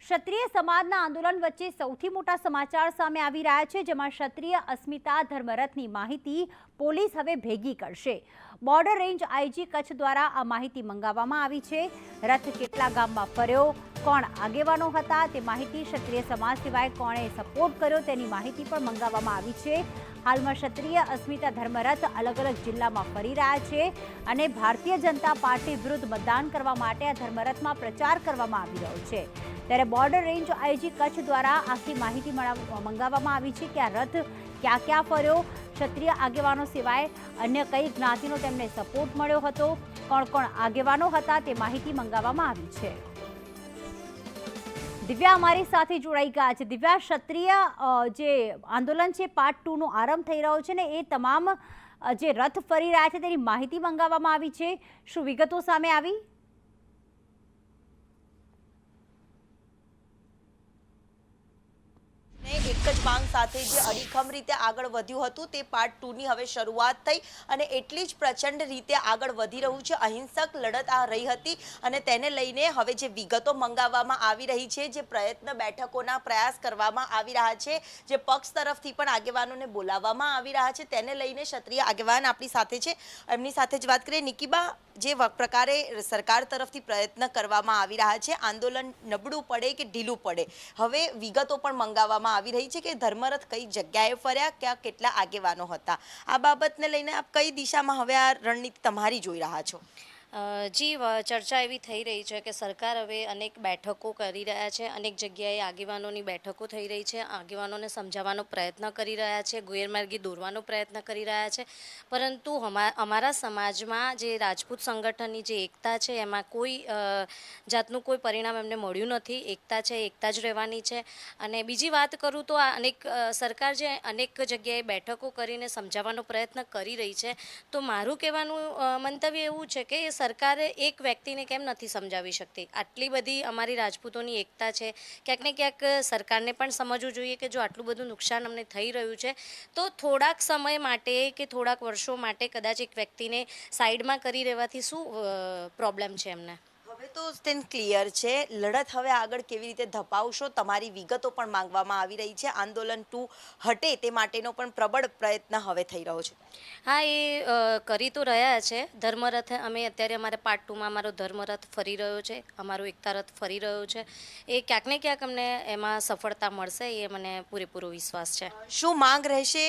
ક્ષત્રિય સમાજના આંદોલન વચ્ચે સૌથી મોટા સમાચાર સામે આવી રહ્યા છે, જેમાં ક્ષત્રિય અસ્મિતા ધર્મરથની માહિતી પોલીસ હવે ભેગી કરશે. બોર્ડર રેન્જ આઈજી કચ્છ દ્વારા આ માહિતી મંગાવવામાં આવી છે. રથ કેટલા ગામમાં ફર્યો? કોણ આગેવાનો હતા તે માહિતી ક્ષત્રિય સમાજ સિવાય કોણે સપોર્ટ કર્યો તેની માહિતી પણ મંગાવવામાં આવી છે. હાલમાં ક્ષત્રિય અસ્મિતા ધર્મરથ અલગ અલગ જિલ્લામાં ફરી રહ્યા છે અને ભારતીય જનતા પાર્ટી વિરુદ્ધ મતદાન કરવા માટે આ ધર્મરથમાં પ્રચાર કરવામાં આવી રહ્યો છે. ત્યારે બોર્ડર રેન્જ આઈજી કચ્છ દ્વારા આખી માહિતી મંગાવવામાં આવી છે કે આ રથ ક્યાં ક્યાં ફર્યો, ક્ષત્રિય આગેવાનો સિવાય અન્ય કઈ જ્ઞાતિનો તેમને સપોર્ટ મળ્યો હતો, કોણ કોણ આગેવાનો હતા તે માહિતી મંગાવવામાં આવી છે. દિવ્યા અમારી સાથે જોડાઈ ગયા છે. દિવ્યા, ક્ષત્રિય જે આંદોલન છે પાર્ટ ટુ નો આરંભ થઈ રહ્યો છે ને એ તમામ જે રથ ફરી રહ્યા છે તેની માહિતી મંગાવવામાં આવી છે. શું વિગતો સામે આવી? એક જ માંગ સાથે જે અડીખમ રીતે આગળ વધ્યું હતું તે પાર્ટ ટુની હવે શરૂઆત થઈ અને એટલી જ પ્રચંડ રીતે આગળ વધી રહ્યું છે. અહિંસક લડત આ રહી હતી અને તેને લઈને હવે જે વિગતો મંગાવવામાં આવી રહી છે, જે પ્રયત્ન બેઠકોના પ્રયાસ કરવામાં આવી રહ્યા છે, જે પક્ષ તરફથી પણ આગેવાનોને બોલાવવામાં આવી રહ્યા છે, તેને લઈને ક્ષત્રિય આગેવાન આપણી સાથે છે. એમની સાથે જ વાત કરીએ. નિકીબા, જે પ્રકારે સરકાર તરફથી પ્રયત્ન કરવામાં આવી રહ્યા છે, આંદોલન નબળું પડે કે ઢીલું પડે? હવે વિગતો પણ મંગાવવામાં આવી રહી છે કે ધર્મરથ કઈ જગ્યાએ ફર્યા, ક્યાં કેટલા આગેવાનો હતા? આ બાબતને લઈને આપ કઈ દિશામાં હવે આ રણનીતિ તમારી જોઈ રહ્યા છો? જી ચર્ચા એવી થઈ રહી છે કે સરકાર હવે અનેક બેઠકો કરી રહ્યા છે, અનેક જગ્યાએ આગેવાનોની બેઠકો થઈ રહી છે, આગેવાનોને સમજાવવાનો પ્રયત્ન કરી રહ્યા છે, ગેરમાર્ગે દોરવાનો પ્રયત્ન કરી રહ્યા છે. પરંતુ અમારા સમાજમાં જે રાજપૂત સંગઠનની જે એકતા છે, એમાં કોઈ જાતનું કોઈ પરિણામ એમને મળ્યું નથી. એકતા છે, એકતા જ રહેવાની છે. અને બીજી વાત કરું તો આ અનેક સરકાર જે અનેક જગ્યાએ બેઠકો કરીને સમજાવવાનો પ્રયત્ન કરી રહી છે. તો મારું કહેવાનું મંતવ્ય એવું છે કે સરકારે એક વ્યક્તિને કેમ નથી સમજાવી શકતી? આટલી બધી અમારી રાજપૂતોની એકતા છે. ક્યાંક ને ક્યાંક સરકારને પણ સમજવું જોઈએ કે જો આટલું બધું નુકસાન અમને થઈ રહ્યું છે, તો થોડાક સમય માટે કે થોડાક વર્ષો માટે કદાચ એક વ્યક્તિને સાઈડમાં કરી રહેવાથી શું પ્રોબ્લેમ છે એમને? હવે તો તેન ક્લિયર છે. લડત હવે આગળ કેવી રીતે ધપાવશો? તમારી વિગતો પણ માંગવામાં આવી રહી છે. આંદોલન ટુ હટે તે માટેનો પણ પ્રબળ પ્રયત્ન હવે થઈ રહ્યો છે. હા એ કરી તો રહ્યા છે. ધર્મરથ અમે અત્યારે અમારે પાર્ટ ટુમાં અમારો ધર્મરથ ફરી રહ્યો છે. અમારો એકતા રથ ફરી રહ્યો છે. એ ક્યાંક ને ક્યાંક અમને એમાં સફળતા મળશે એ મને પૂરેપૂરો વિશ્વાસ છે. શું માંગ રહેશે?